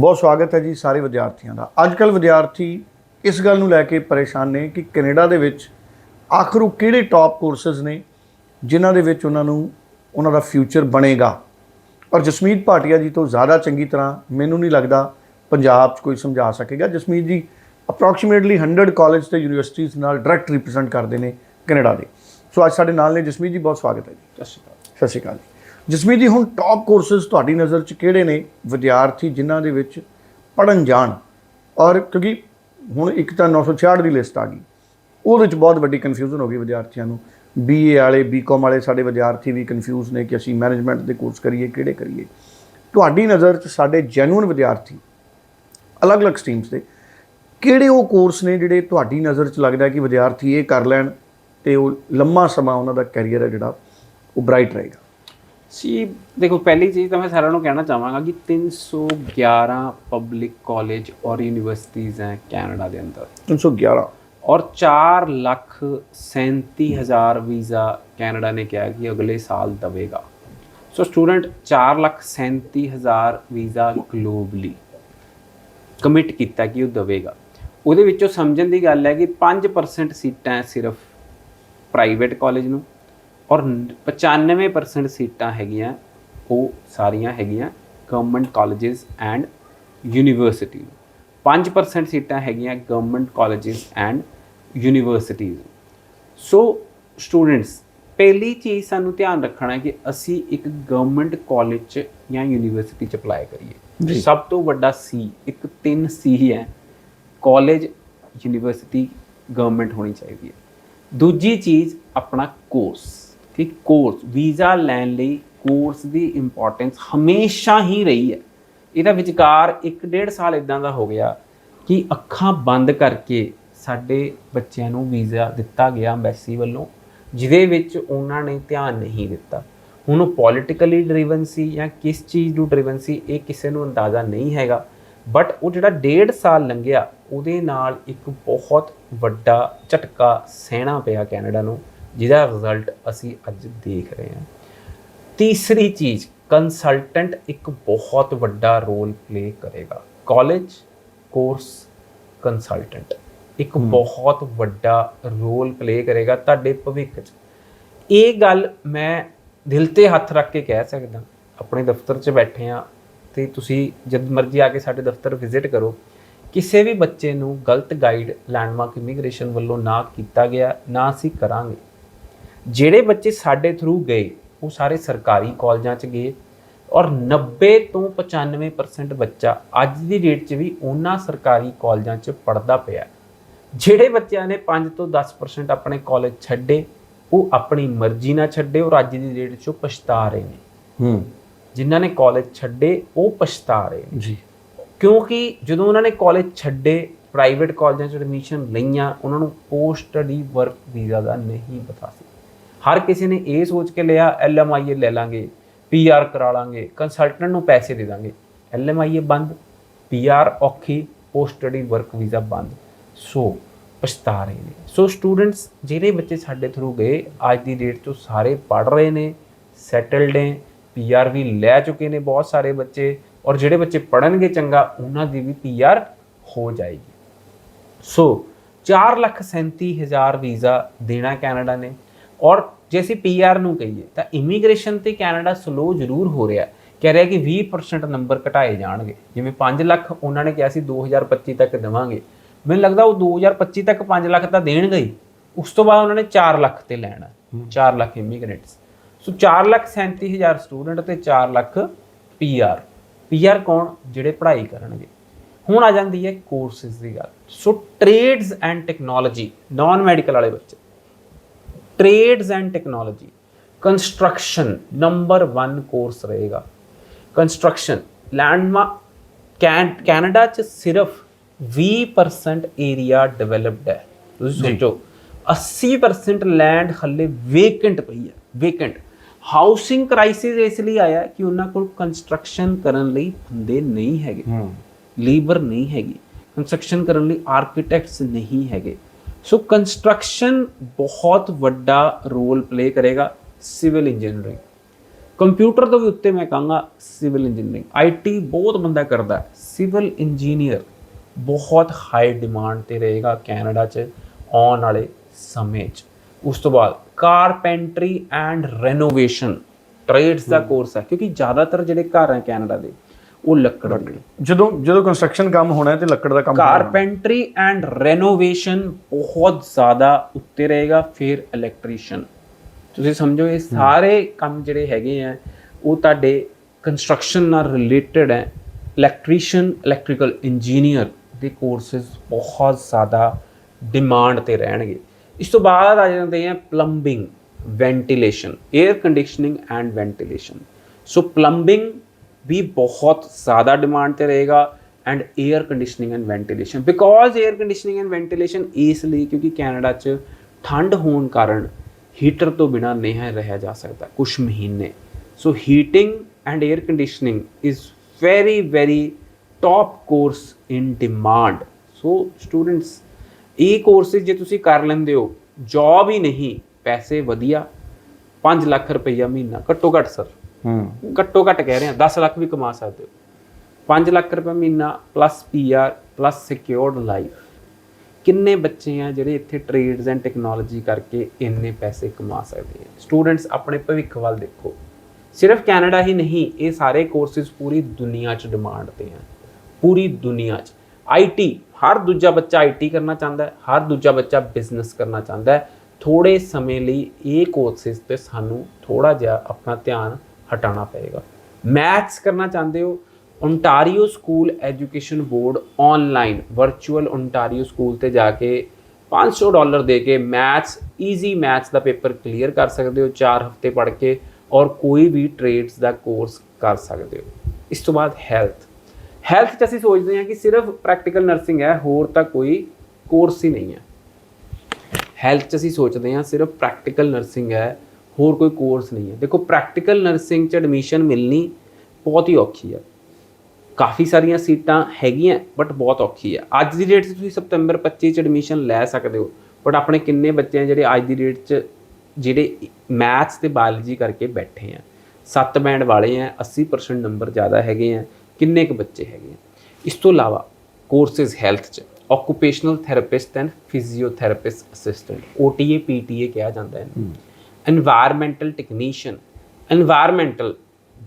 ਬਹੁਤ ਸਵਾਗਤ ਹੈ ਜੀ ਸਾਰੇ ਵਿਦਿਆਰਥੀਆਂ ਦਾ। ਅੱਜ ਕੱਲ ਵਿਦਿਆਰਥੀ ਇਸ ਗੱਲ ਨੂੰ ਲੈ ਕੇ ਪਰੇਸ਼ਾਨ ਨੇ ਕਿ ਕੈਨੇਡਾ ਦੇ ਵਿੱਚ ਆਖਰ ਕਿਹੜੇ ਟੌਪ ਕੋਰਸਸ ਨੇ ਜਿਨ੍ਹਾਂ ਦੇ ਵਿੱਚ ਉਹਨਾਂ ਨੂੰ ਉਹਨਾਂ ਦਾ ਫਿਊਚਰ ਬਣੇਗਾ। ਔਰ ਜਸਮੀਤ ਭਾਟੀਆ ਜੀ ਤੋਂ ਜ਼ਿਆਦਾ ਚੰਗੀ ਤਰ੍ਹਾਂ ਮੈਨੂੰ ਨਹੀਂ ਲੱਗਦਾ ਪੰਜਾਬ 'ਚ ਕੋਈ ਸਮਝਾ ਸਕੇਗਾ। ਜਸਮੀਤ ਜੀ ਅਪਰੋਕਸੀਮੇਟਲੀ 100 ਕਾਲਜ ਤੇ ਯੂਨੀਵਰਸਿਟੀਜ਼ ਨਾਲ ਡਾਇਰੈਕਟ ਰਿਪਰੈਜ਼ੈਂਟ ਕਰਦੇ ਨੇ ਕੈਨੇਡਾ ਦੇ। ਸੋ ਅੱਜ ਸਾਡੇ ਨਾਲ ਨੇ ਜਸਮੀਤ ਜੀ ਬਹੁਤ ਸਵਾਗਤ ਹੈ ਜੀ। ਸਤਿ ਸ਼੍ਰੀ ਅਕਾਲ। ਸਤਿ ਸ਼੍ਰੀ ਅਕਾਲ ਜਸਮੀਤ ਜੀ ਹੁਣ ਟੌਪ ਕੋਰਸਸ ਤੁਹਾਡੀ ਨਜ਼ਰ 'ਚ ਕਿਹੜੇ ਨੇ ਵਿਦਿਆਰਥੀ ਜਿਨ੍ਹਾਂ ਦੇ ਵਿੱਚ ਪੜਨ ਜਾਣ? ਔਰ ਕਿਉਂਕਿ ਹੁਣ ਇੱਕ ਤਾਂ 966 ਦੀ ਲਿਸਟ ਆ ਗਈ। ਉਹਦੇ 'ਚ ਬਹੁਤ ਵੱਡੀ ਕਨਫਿਊਜ਼ਨ ਹੋ ਗਈ ਵਿਦਿਆਰਥੀਆਂ ਨੂੰ। ਬੀਏ ਵਾਲੇ ਬੀਕਾਮ ਵਾਲੇ ਸਾਡੇ ਵਿਦਿਆਰਥੀ ਵੀ ਕਨਫਿਊਜ਼ ਨੇ ਕਿ ਅਸੀਂ ਮੈਨੇਜਮੈਂਟ ਦੇ ਕੋਰਸ ਕਰੀਏ, ਕਿਹੜੇ ਕਰੀਏ? ਤੁਹਾਡੀ ਨਜ਼ਰ 'ਚ ਸਾਡੇ ਜੈਨੂਇਨ ਵਿਦਿਆਰਥੀ, ਅਲੱਗ-ਅਲੱਗ ਸਟਰੀਮਸ ਦੇ, ਕਿਹੜੇ ਉਹ ਕੋਰਸ ਨੇ ਜਿਹੜੇ ਤੁਹਾਡੀ ਨਜ਼ਰ 'ਚ ਲੱਗਦਾ ਕਿ ਵਿਦਿਆਰਥੀ ਇਹ ਕਰ ਲੈਣ ਤੇ ਉਹ ਲੰਮਾ ਸਮਾਂ ਉਹਨਾਂ ਦਾ ਕੈਰੀਅਰ ਹੈ ਜਿਹੜਾ, ਉਹ ਬ੍ਰਾਈਟ ਰਹੇਗਾ? ਸੀ ਦੇਖੋ ਪਹਿਲੀ ਚੀਜ਼ ਤਾਂ ਮੈਂ ਸਾਰਿਆਂ ਨੂੰ ਕਹਿਣਾ ਚਾਹਾਂਗਾ ਕਿ 311 ਪਬਲਿਕ ਕਾਲਜ ਔਰ ਯੂਨੀਵਰਸਿਟੀਆਂ ਹੈ ਕੈਨੇਡਾ ਦੇ ਅੰਦਰ। 311 ਔਰ 4 ਲੱਖ 37 ਹਜ਼ਾਰ ਵੀਜ਼ਾ ਕੈਨੇਡਾ ਨੇ ਕਿਹਾ ਕਿ ਅਗਲੇ ਸਾਲ ਦਵੇਗਾ। ਸੋ ਸਟੂਡੈਂਟ 4 ਲੱਖ 37 ਹਜ਼ਾਰ ਵੀਜ਼ਾ ਗਲੋਬਲੀ ਕਮਿਟ ਕੀਤਾ ਕਿ ਉਹ ਦਵੇਗਾ। ਉਹਦੇ ਵਿੱਚੋਂ ਸਮਝਣ ਦੀ ਗੱਲ ਹੈ ਕਿ 5% ਸੀਟਾਂ ਸਿਰਫ ਪ੍ਰਾਈਵੇਟ ਕਾਲਜ ਨੂੰ। ਔਰ 95% ਸੀਟਾਂ ਹੈਗੀਆਂ ਉਹ ਸਾਰੀਆਂ ਹੈਗੀਆਂ ਗਵਰਨਮੈਂਟ ਕਾਲਜਸ ਐਂਡ ਯੂਨੀਵਰਸਿਟੀ 5% ਸੀਟਾਂ ਹੈਗੀਆਂ government colleges and universities so students ਪਹਿਲੀ ਚੀਜ਼ ਸਾਨੂੰ ਧਿਆਨ ਰੱਖਣਾ ਹੈ ਕਿ ਅਸੀਂ ਇੱਕ ਗਵਰਨਮੈਂਟ ਕਾਲਜ ਚ ਜਾਂ ਯੂਨੀਵਰਸਿਟੀ ਚ ਅਪਲਾਈ ਕਰੀਏ। ਸਭ ਤੋਂ ਵੱਡਾ ਸੀ ਇੱਕ ਤਿੰਨ ਸੀ ਹੈ ਕਾਲਜ ਯੂਨੀਵਰਸਿਟੀ ਗਵਰਨਮੈਂਟ ਹੋਣੀ ਚਾਹੀਦੀ ਹੈ। ਦੂਜੀ ਚੀਜ਼ ਆਪਣਾ ਕੋਰਸ ਕਿ ਕੋਰਸ ਵੀਜ਼ਾ ਲੈਣ ਲਈ ਕੋਰਸ ਦੀ ਇੰਪੋਰਟੈਂਸ ਹਮੇਸ਼ਾ ਹੀ ਰਹੀ ਹੈ। ਇਹਦਾ ਵਿਚਕਾਰ 1.5 ਸਾਲ ਇਦਾਂ ਦਾ ਹੋ ਗਿਆ ਕਿ ਅੱਖਾਂ ਬੰਦ ਕਰਕੇ ਸਾਡੇ ਬੱਚਿਆਂ ਨੂੰ ਵੀਜ਼ਾ ਦਿੱਤਾ ਗਿਆ ਐਮਬੈਸੀ ਵੱਲੋਂ, ਜਿਹਦੇ ਵਿੱਚ ਉਹਨਾਂ ਨੇ ਧਿਆਨ ਨਹੀਂ ਦਿੱਤਾ। ਹੁਣ ਉਹ ਪੋਲਿਟਿਕਲੀ ਡਰਾਈਵਨ ਸੀ ਜਾਂ ਕਿਸ ਚੀਜ਼ ਨੂੰ ਡਰਾਈਵਨ ਸੀ, ਇਹ ਕਿਸੇ ਨੂੰ ਅੰਦਾਜ਼ਾ ਨਹੀਂ ਹੈਗਾ। ਬਟ ਉਹ ਜਿਹੜਾ ਡੇਢ ਸਾਲ ਲੰਘਿਆ, ਉਹਦੇ ਨਾਲ ਇੱਕ ਬਹੁਤ ਵੱਡਾ ਝਟਕਾ ਸਹਿਣਾ ਪਿਆ ਕੈਨੇਡਾ ਨੂੰ। ਜਿਹਦਾ ਰਿਜ਼ਲਟ ਅਸੀਂ ਅੱਜ ਦੇਖ ਰਹੇ ਹਾਂ। ਤੀਸਰੀ ਚੀਜ਼ ਕੰਸਲਟੈਂਟ ਇੱਕ ਬਹੁਤ ਵੱਡਾ ਰੋਲ ਪਲੇ ਕਰੇਗਾ। ਕਾਲਜ ਕੋਰਸ ਕੰਸਲਟੈਂਟ ਇੱਕ ਬਹੁਤ ਵੱਡਾ ਰੋਲ ਪਲੇ ਕਰੇਗਾ ਤੁਹਾਡੇ ਭਵਿੱਖ 'ਚ। ਇਹ ਗੱਲ ਮੈਂ ਦਿਲ ਤੇ ਹੱਥ ਰੱਖ ਕੇ ਕਹਿ ਸਕਦਾ। ਆਪਣੇ ਦਫ਼ਤਰ 'ਚ ਬੈਠੇ ਆ ਤੇ ਤੁਸੀਂ ਜਦ ਮਰਜ਼ੀ ਆ ਕੇ ਸਾਡੇ ਦਫ਼ਤਰ ਵਿਜ਼ਿਟ ਕਰੋ। ਕਿਸੇ ਵੀ ਬੱਚੇ ਨੂੰ ਗਲਤ ਗਾਈਡ ਲੈਂਡਮਾਰਕ ਇਮੀਗ੍ਰੇਸ਼ਨ ਵੱਲੋਂ ਨਾ ਕੀਤਾ ਗਿਆ ਨਾ ਅਸੀਂ ਕਰਾਂਗੇ। ਜਿਹੜੇ ਬੱਚੇ ਸਾਡੇ ਥਰੂ ਗਏ ਉਹ ਸਾਰੇ ਸਰਕਾਰੀ ਕਾਲਜਾਂ 'ਚ ਗਏ ਔਰ 90 ਤੋਂ 95% ਬੱਚਾ ਅੱਜ ਦੀ ਡੇਟ 'ਚ ਵੀ ਉਹਨਾਂ ਸਰਕਾਰੀ ਕਾਲਜਾਂ 'ਚ ਪੜਦਾ ਪਿਆ। ਜਿਹੜੇ ਬੱਚਿਆਂ ਨੇ 5 ਤੋਂ 10% ਆਪਣੇ ਕਾਲਜ ਛੱਡੇ ਉਹ ਆਪਣੀ ਮਰਜ਼ੀ ਨਾਲ ਛੱਡੇ ਔਰ ਅੱਜ ਦੀ ਡੇਟ 'ਚ ਉਹ ਪਛਤਾ ਰਹੇ ਨੇ। ਹੂੰ। ਜਿਨ੍ਹਾਂ ਨੇ ਕਾਲਜ ਛੱਡੇ ਉਹ ਪਛਤਾ ਰਹੇ ਨੇ। ਜੀ। ਕਿਉਂਕਿ ਜਦੋਂ ਉਹਨਾਂ ਨੇ ਕਾਲਜ ਛੱਡੇ ਪ੍ਰਾਈਵੇਟ ਕਾਲਜਾਂ 'ਚ ਐਡਮਿਸ਼ਨ ਲਈਆਂ ਉਹਨਾਂ ਨੂੰ ਪੋਸਟ ਸਟੱਡੀ ਵਰਕ ਵੀਜ਼ਾ ਦਾ ਨਹੀਂ ਪਤਾ ਸੀ। ਹਰ ਕਿਸੇ ਨੇ ਇਹ ਸੋਚ ਕੇ ਲਿਆ ਐਲਐਮਆਈਏ ਲੈ ਲਾਂਗੇ ਪੀਆਰ ਕਰਾ ਲਾਂਗੇ ਕੰਸਲਟੈਂਟ ਨੂੰ ਪੈਸੇ ਦੇ ਦਾਂਗੇ। ਐਲਐਮਆਈਏ ਬੰਦ ਪੀਆਰ ਔਖੀ ਪੋਸਟ ਸਟੱਡੀ ਵਰਕ ਵੀਜ਼ਾ ਬੰਦ। ਸੋ ਪਛਤਾ ਰਹੇ ਨੇ। ਸੋ ਸਟੂਡੈਂਟਸ ਜਿਹੜੇ ਬੱਚੇ ਸਾਡੇ ਥਰੂ ਗਏ, ਅੱਜ ਦੀ ਡੇਟ 'ਚ ਸਾਰੇ ਪੜ ਰਹੇ ਨੇ ਸੈਟਲਡ ਨੇ ਪੀਆਰ ਵੀ ਲੈ ਚੁੱਕੇ ਨੇ ਬਹੁਤ ਸਾਰੇ ਬੱਚੇ, ਔਰ ਜਿਹੜੇ ਬੱਚੇ ਪੜਨਗੇ ਚੰਗਾ, ਉਹਨਾਂ ਦੀ ਵੀ ਪੀਆਰ ਹੋ ਜਾਏਗੀ। ਸੋ 437000 ਵੀਜ਼ਾ ਦੇਣਾ ਕੈਨੇਡਾ ਨੇ। ਔਰ ਜੇ ਅਸੀਂ ਪੀਆਰ ਨੂੰ ਕਹੀਏ ਤਾਂ ਇਮੀਗ੍ਰੇਸ਼ਨ ਤੇ ਕੈਨੇਡਾ ਸਲੋ ਜ਼ਰੂਰ ਹੋ ਰਿਹਾ। ਕਹਿ ਰਿਹਾ ਕਿ 20% ਨੰਬਰ ਘਟਾਏ ਜਾਣਗੇ। ਜਿਵੇਂ 5 ਲੱਖ ਉਹਨਾਂ ਨੇ ਕਿਹਾ ਸੀ 2025 ਤੱਕ ਦੇਵਾਂਗੇ। ਮੈਨੂੰ ਲੱਗਦਾ ਉਹ 2025 ਤੱਕ 5 ਲੱਖ ਤਾਂ ਦੇਣਗੇ ਹੀ। ਉਸ ਤੋਂ ਬਾਅਦ ਉਹਨਾਂ ਨੇ 4 ਲੱਖ ਤੇ ਲੈਣਾ 4 lakh immigrants so 4 lakh 37000 student ਤੇ 4 ਲੱਖ ਪੀਆਰ ਪੀਆਰ ਕੌਣ? ਜਿਹੜੇ ਪੜ੍ਹਾਈ ਕਰਨਗੇ। ਹੁਣ ਆ ਜਾਂਦੀ ਹੈ ਕੋਰਸਿਸ ਦੀ ਗੱਲ। So trades and technology non medical ਵਾਲੇ ਬੱਚੇ। Trades and technology construction number 1 course ਰਹੇਗਾ ਕੰਸਟਰਕਸ਼ਨ ਲੈਂਡਮਾਰਕ ਕੈਨੇਡਾ ਚ ਸਿਰਫ 20% ਏਰੀਆ ਡਿਵੈਲਪਡ ਹੈ ਤੁਸੀਂ ਸੋਚੋ 80% ਲੈਂਡ ਹੱਲੇ ਵੇਕੈਂਟ ਪਈ ਹੈ ਵੇਕੈਂਟ ਹਾਊਸਿੰਗ ਕ੍ਰਾਈਸਿਸ ਇਸ ਲਈ ਆਇਆ ਕਿ ਉਹਨਾਂ ਕੋਲ ਕੰਸਟਰਕਸ਼ਨ ਕਰਨ ਲਈ ਬੰਦੇ ਨਹੀਂ ਹੈਗੇ ਹੂੰ ਲੇਬਰ ਨਹੀਂ ਹੈਗੀ ਕੰਸਟਰਕਸ਼ਨ ਕਰਨ ਲਈ ਆਰਕੀਟੈਕਟਸ ਨਹੀਂ ਹੈਗੇ ਸੋ ਕੰਸਟਰਕਸ਼ਨ ਬਹੁਤ ਵੱਡਾ ਰੋਲ ਪਲੇ ਕਰੇਗਾ ਸਿਵਲ ਇੰਜੀਨੀਅਰਿੰਗ ਕੰਪਿਊਟਰ ਤੋਂ ਵੀ ਉੱਤੇ ਮੈਂ ਕਹਾਂਗਾ ਸਿਵਲ ਇੰਜੀਨੀਅਰਿੰਗ ਆਈਟੀ ਬਹੁਤ ਬੰਦਾ ਕਰਦਾ ਸਿਵਲ ਇੰਜੀਨੀਅਰ ਬਹੁਤ ਹਾਈ ਡਿਮਾਂਡ ਤੇ ਰਹੇਗਾ ਕੈਨੇਡਾ 'ਚ ਆਉਣ ਵਾਲੇ ਸਮੇਂ 'ਚ। ਉਸ ਤੋਂ ਬਾਅਦ ਕਾਰਪੈਂਟਰੀ ਐਂਡ ਰੈਨੋਵੇਸ਼ਨ ਟ੍ਰੇਡਸ ਦਾ ਕੋਰਸ ਹੈ। ਕਿਉਂਕਿ ਜ਼ਿਆਦਾਤਰ ਜਿਹੜੇ ਘਰ ਹੈ ਕੈਨੇਡਾ ਦੇ ਉਹ ਲੱਕੜ ਦੇ। ਜਦੋਂ ਜਦੋਂ ਕੰਸਟਰਕਸ਼ਨ ਕੰਮ ਹੋਣਾ ਹੈ ਤੇ ਲੱਕੜ ਦਾ ਕੰਮ। ਕਾਰਪੈਂਟਰੀ ਐਂਡ ਰੈਨੋਵੇਸ਼ਨ ਬਹੁਤ ਜ਼ਿਆਦਾ ਉੱਤੇ ਰਹੇਗਾ ਫਿਰ ਇਲੈਕਟ੍ਰੀਸ਼ੀਅਨ ਤੁਸੀਂ ਸਮਝੋ ਇਹ ਸਾਰੇ ਕੰਮ ਜਿਹੜੇ ਹੈਗੇ ਆ ਉਹ ਤੁਹਾਡੇ ਕੰਸਟਰਕਸ਼ਨ ਨਾਲ ਰਿਲੇਟਡ ਹੈ। ਇਲੈਕਟ੍ਰੀਸ਼ੀਅਨ ਇਲੈਕਟ੍ਰੀਕਲ ਇੰਜੀਨੀਅਰ ਦੇ ਕੋਰਸਸ ਬਹੁਤ ਜ਼ਿਆਦਾ ਡਿਮਾਂਡ ਤੇ ਰਹਿਣਗੇ। ਇਸ ਤੋਂ ਬਾਅਦ ਆ ਜਾਂਦੇ ਆ plumbing ventilation air conditioning and ventilation so plumbing ਵੀ ਬਹੁਤ ਜ਼ਿਆਦਾ ਡਿਮਾਂਡ ਤੇ ਰਹੇਗਾ and air conditioning and ventilation because air conditioning and ventilation ਇਸ ਲਈ ਕਿਉਂਕਿ ਕੈਨੇਡਾ 'ਚ ਠੰਡ ਹੋਣ ਕਾਰਨ ਹੀਟਰ ਤੋਂ ਬਿਨਾ ਨਹੀਂ ਰਹਿ ਜਾ ਸਕਦਾ ਕੁਝ ਮਹੀਨੇ। So heating and air conditioning is very very top course in demand so students ਇਹ ਕੋਰਸਿਸ ਜੇ ਤੁਸੀਂ ਕਰ ਲੈਂਦੇ ਹੋ ਜੌਬ ਹੀ ਨਹੀਂ, ਪੈਸੇ ਵਧੀਆ 5 ਲੱਖ ਰੁਪਈਆ ਮਹੀਨਾ, ਘੱਟੋ ਘੱਟ ਸਰ ਹੂੰ। ਘੱਟੋ ਘੱਟ ਕਹਿ ਰਹੇ ਹਾਂ 10 ਲੱਖ ਵੀ ਕਮਾ ਸਕਦੇ ਹੋ। 5 ਲੱਖ ਰੁਪਏ ਮਹੀਨਾ plus PR plus secured life ਕਿੰਨੇ ਬੱਚੇ ਆ ਜਿਹੜੇ ਇੱਥੇ ਟ੍ਰੇਡਸ ਐਂਡ ਟੈਕਨੋਲੋਜੀ ਕਰਕੇ ਇੰਨੇ ਪੈਸੇ ਕਮਾ ਸਕਦੇ ਆ? ਸਟੂਡੈਂਟਸ ਆਪਣੇ ਭਵਿੱਖ ਵੱਲ ਦੇਖੋ। ਸਿਰਫ ਕੈਨੇਡਾ ਹੀ ਨਹੀਂ, ਇਹ ਸਾਰੇ ਕੋਰਸਿਸ ਪੂਰੀ ਦੁਨੀਆ 'ਚ ਡਿਮਾਂਡ ਤੇ ਆ। ਪੂਰੀ ਦੁਨੀਆ 'ਚ। ਆਈਟੀ ਹਰ ਦੂਜਾ ਬੱਚਾ ਆਈਟੀ ਕਰਨਾ ਚਾਹੁੰਦਾ ਹੈ, ਹਰ ਦੂਜਾ ਬੱਚਾ ਬਿਜ਼ਨਸ ਕਰਨਾ ਚਾਹੁੰਦਾ ਹੈ। ਥੋੜੇ ਸਮੇਂ ਲਈ ਇਹ ਕੋਰਸਿਸ ਤੇ ਸਾਨੂੰ ਥੋੜਾ ਜਿਹਾ ਆਪਣਾ ਧਿਆਨ ਹਟਾਉਣਾ ਪਏਗਾ। ਮੈਥਸ ਕਰਨਾ ਚਾਹੁੰਦੇ ਹੋ? Ontario school education board online virtual Ontario school ਤੇ ਜਾ ਕੇ 500 ਡਾਲਰ ਦੇ ਕੇ ਮੈਥਸ ਈਜ਼ੀ ਮੈਥਸ ਦਾ ਪੇਪਰ ਕਲੀਅਰ ਕਰ ਸਕਦੇ ਹੋ 4 ਹਫ਼ਤੇ ਪੜ੍ਹ ਕੇ ਔਰ ਕੋਈ ਵੀ ਟ੍ਰੇਡਸ ਦਾ ਕੋਰਸ ਕਰ ਸਕਦੇ ਹੋ। ਇਸ ਤੋਂ ਬਾਅਦ ਹੈਲਥ ਹੈਲਥ 'ਚ ਅਸੀਂ ਸੋਚਦੇ ਹਾਂ ਕਿ ਸਿਰਫ ਪ੍ਰੈਕਟੀਕਲ ਨਰਸਿੰਗ ਹੈ, ਹੋਰ ਤਾਂ ਕੋਈ ਕੋਰਸ ਹੀ ਨਹੀਂ ਹੈ। ਹੈਲਥ 'ਚ ਅਸੀਂ ਸੋਚਦੇ ਹਾਂ ਸਿਰਫ ਪ੍ਰੈਕਟੀਕਲ ਨਰਸਿੰਗ ਹੈ ਹੋਰ ਕੋਈ ਕੋਰਸ ਨਹੀਂ ਹੈ। ਦੇਖੋ ਪ੍ਰੈਕਟੀਕਲ ਨਰਸਿੰਗ 'ਚ ਐਡਮਿਸ਼ਨ ਮਿਲਣੀ ਬਹੁਤ ਹੀ ਔਖੀ ਹੈ ਕਾਫੀ ਸਾਰੀਆਂ ਸੀਟਾਂ ਹੈਗੀਆਂ ਬਟ ਬਹੁਤ ਔਖੀ ਹੈ ਅੱਜ ਦੀ ਡੇਟ 'ਚ ਤੁਸੀਂ ਸਤੰਬਰ 25 'ਚ ਐਡਮਿਸ਼ਨ ਲੈ ਸਕਦੇ ਹੋ ਬਟ ਆਪਣੇ ਕਿੰਨੇ ਬੱਚੇ ਆ ਜਿਹੜੇ ਅੱਜ ਦੀ ਡੇਟ 'ਚ ਜਿਹੜੇ ਮੈਥਸ ਤੇ ਬਾਇਓਲੋਜੀ ਕਰਕੇ ਬੈਠੇ ਆ? 7 ਬੈਂਡ ਵਾਲੇ ਆ 80% ਨੰਬਰ ਜ਼ਿਆਦਾ ਹੈਗੇ ਆ। ਕਿੰਨੇ ਕੁ ਬੱਚੇ ਹੈਗੇ ਆ? ਇਸ ਤੋਂ ਇਲਾਵਾ ਕੋਰਸਸ ਹੈਲਥ 'ਚ occupational therapist and physiotherapist assistant OTA PTA ਕਿਹਾ ਜਾਂਦਾ ਹੈ। এনवायरमेंटल ਟੈਕਨੀਸ਼ੀਅਨ এনवायरमेंटल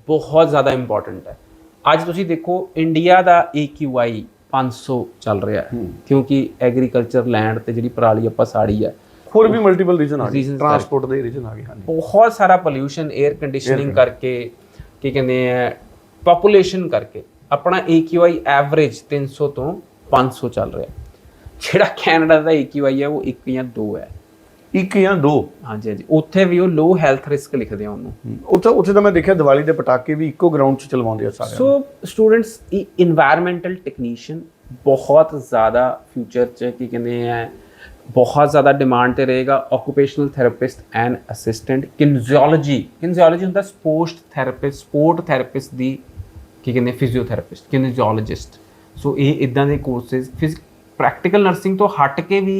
ਬਹੁਤ ਜ਼ਿਆਦਾ ਇੰਪੋਰਟੈਂਟ ਹੈ ਅੱਜ ਤੁਸੀਂ ਦੇਖੋ ਇੰਡੀਆ ਦਾ AQI 500 ਚੱਲ ਰਿਹਾ ਹੈ ਕਿਉਂਕਿ ਐਗਰੀਕਲਚਰ ਲੈਂਡ ਤੇ ਜਿਹੜੀ ਪਰਾਲੀ ਆਪਾਂ ਸਾੜੀ ਹੈ ਹੋਰ ਵੀ ਮਲਟੀਪਲ ਰੀਜ਼ਨ ਆ ਗਏ ਟਰਾਂਸਪੋਰਟ ਦੇ ਰੀਜ਼ਨ ਆ ਗਏ ਹਾਂਜੀ। ਬਹੁਤ ਸਾਰਾ ਪੋਲੂਸ਼ਨ 에ਅਰ ਕੰਡੀਸ਼ਨਿੰਗ ਕਰਕੇ ਕੀ ਕਹਿੰਦੇ ਆ ਪੋਪੂਲੇਸ਼ਨ ਕਰਕੇ ਆਪਣਾ AQI ਐਵਰੇਜ 300 ਤੋਂ 500 ਚੱਲ ਰਿਹਾ ਜਿਹੜਾ ਕੈਨੇਡਾ ਦਾ AQI ਹੈ ਉਹ 1 ਜਾਂ 2 ਹੈ ਇੱਕ ਜਾਂ ਦੋ। ਹਾਂਜੀ ਹਾਂਜੀ। ਉੱਥੇ ਵੀ ਉਹ ਲੋ ਹੈਲਥ ਰਿਸਕ ਲਿਖਦੇ ਆ ਉਹਨੂੰ। ਉੱਥੇ ਉੱਥੇ ਤਾਂ ਮੈਂ ਦੇਖਿਆ ਦੀਵਾਲੀ ਦੇ ਪਟਾਕੇ ਵੀ ਇੱਕੋ ਗਰਾਊਂਡ 'ਚ ਚਲਵਾਉਂਦੇ ਆ ਸਾਰੇ ਸੋ ਸਟੂਡੈਂਟਸ ਇਹ ਇਨਵਾਇਰਨਮੈਂਟਲ ਟੈਕਨੀਸ਼ੀਅਨ ਬਹੁਤ ਜ਼ਿਆਦਾ ਫਿਊਚਰ 'ਚ ਕੀ ਕਹਿੰਦੇ ਆ ਬਹੁਤ ਜ਼ਿਆਦਾ ਡਿਮਾਂਡ ਤੇ ਰਹੇਗਾ। Occupational therapist and assistant kinesiology kinesiology ਹੁੰਦਾ ਸਪੋਰਟ ਥੈਰੇਪਿਸਟ ਸਪੋਰਟ ਥੈਰੇਪਿਸਟ ਦੀ ਕੀ ਕਹਿੰਦੇ ਫਿਜ਼ੀਓਥੈਰੇਪਿਸਟ ਕਿਨਜ਼ੀਓਲੋਜਿਸਟ ਸੋ ਇਹ ਇਦਾਂ ਦੇ ਕੋਰਸਸ ਪ੍ਰੈਕਟੀਕਲ ਨਰਸਿੰਗ ਤੋਂ ਹਟ ਕੇ ਵੀ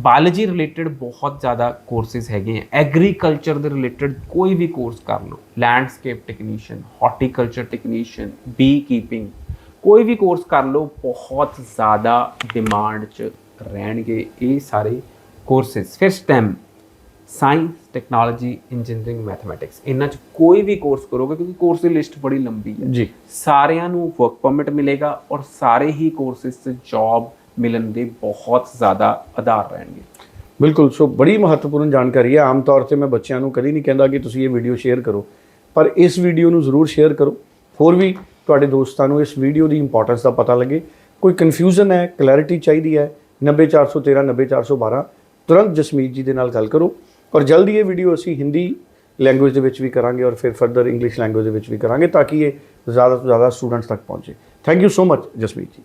ਬਾਇਓਲੋਜੀ ਰਿਲੇਟਡ ਬਹੁਤ ਜ਼ਿਆਦਾ ਕੋਰਸਸ ਹੈਗੇ ਆ ਐਗਰੀਕਲਚਰ ਦੇ ਰਿਲੇਟਡ ਕੋਈ ਵੀ ਕੋਰਸ ਕਰ ਲਓ landscape technician horticulture technician bee keeping ਕੋਈ ਵੀ ਕੋਰਸ ਕਰ ਲਓ ਬਹੁਤ ਜ਼ਿਆਦਾ ਡਿਮਾਂਡ 'ਚ ਰਹਿਣਗੇ ਇਹ ਸਾਰੇ ਕੋਰਸਸ ਫਿਰ STEM science technology engineering mathematics ਇਹਨਾਂ 'ਚ ਕੋਈ ਵੀ ਕੋਰਸ ਕਰੋਗੇ ਕਿਉਂਕਿ ਕੋਰਸ ਦੀ ਲਿਸਟ ਬੜੀ ਲੰਬੀ ਹੈ ਜੀ ਸਾਰਿਆਂ ਨੂੰ ਵਰਕ ਪਰਮਿਟ ਮਿਲੇਗਾ ਔਰ ਸਾਰੇ ਹੀ ਕੋਰਸਿਸ 'ਚ ਜੌਬ ਮਿਲਣ ਦੇ ਬਹੁਤ ਜ਼ਿਆਦਾ ਆਧਾਰ ਰਹਿਣਗੇ। ਬਿਲਕੁਲ ਸੋ ਬੜੀ ਮਹੱਤਵਪੂਰਨ ਜਾਣਕਾਰੀ ਹੈ। ਆਮ ਤੌਰ ਤੇ ਮੈਂ ਬੱਚਿਆਂ ਨੂੰ ਕਦੀ ਨਹੀਂ ਕਹਿੰਦਾ ਕਿ ਤੁਸੀਂ ਇਹ ਵੀਡੀਓ ਸ਼ੇਅਰ ਕਰੋ ਪਰ ਇਸ ਵੀਡੀਓ ਨੂੰ ਜ਼ਰੂਰ ਸ਼ੇਅਰ ਕਰੋ। ਹੋਰ ਵੀ ਤੁਹਾਡੇ ਦੋਸਤਾਂ ਨੂੰ ਇਸ ਵੀਡੀਓ ਦੀ ਇੰਪੋਰਟੈਂਸ ਦਾ ਪਤਾ ਲੱਗੇ। ਕੋਈ ਕਨਫਿਊਜ਼ਨ ਹੈ ਕਲੈਰਿਟੀ ਚਾਹੀਦੀ ਹੈ 90413 90412 ਤੁਰੰਤ ਜਸਮੀਤ ਜੀ ਦੇ ਨਾਲ ਗੱਲ ਕਰੋ। ਔਰ ਜਲਦੀ ਇਹ ਵੀਡੀਓ ਅਸੀਂ ਹਿੰਦੀ ਲੈਂਗੁਏਜ ਦੇ ਵਿੱਚ ਵੀ ਕਰਾਂਗੇ ਔਰ ਫਿਰ ਫਰਦਰ ਇੰਗਲਿਸ਼ ਲੈਂਗੁਏਜ ਦੇ ਵਿੱਚ ਵੀ ਕਰਾਂਗੇ ਤਾਂ ਕਿ ਇਹ ਜ਼ਿਆਦਾ ਤੋਂ ਜ਼ਿਆਦਾ ਸਟੂਡੈਂਟਸ ਤੱਕ ਪਹੁੰਚੇ। Thank you so much Jasmeet ji.